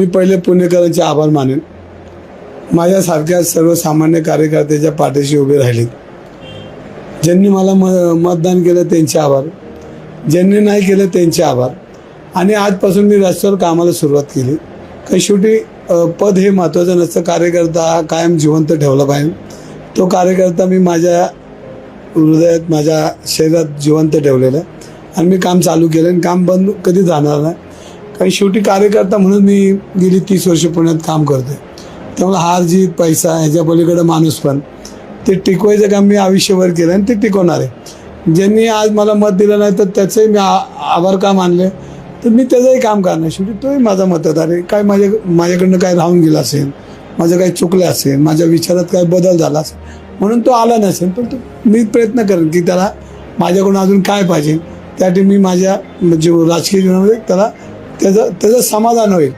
मी पहिले पुणेकरांचे आभार मानेन. माझ्यासारख्या सर्वसामान्य कार्यकर्त्याच्या पाठीशी उभे राहिलेत ज्यांनी मला म मतदान केलं त्यांचे आभार. ज्यांनी नाही केलं त्यांचे आभार. आणि आजपासून मी रस्त्यावर कामाला सुरुवात केली. कारण शेवटी पद हे महत्त्वाचं नसतं. कार्यकर्ता हा कायम जिवंत ठेवला पाहिजे. तो कार्यकर्ता मी माझ्या हृदयात माझ्या शरीरात जिवंत ठेवलेला आहे. आणि मी काम चालू केलं. आणि काम बंद कधी जाणार नाही. कारण शेवटी कार्यकर्ता म्हणून मी गेली तीस वर्ष पुण्यात काम करतोय. त्यामुळे हार जीत पैसा ह्याच्या पलीकडे माणूस पण. ते टिकवायचं काम मी आयुष्यभर केलं आणि ते टिकवणार आहे. ज्यांनी आज मला मत दिलं नाही तर त्याचंही मी आभार का मानले? तर मी त्याचंही काम करणार शेवटी तोही माझा मतदार आहे. काय माझ्या माझ्याकडनं काय राहून गेलं असेल? माझं काही चुकलं असेल? माझ्या विचारात काय बदल झाला असेल? म्हणून तो आला नसेल पण तो मी प्रयत्न करेन की त्याला माझ्याकडून अजून काय पाहिजे? त्यासाठी मी माझ्या म्हणजे राजकीय जीवनामध्ये त्याला त्याचं त्याचं समाधान होईल.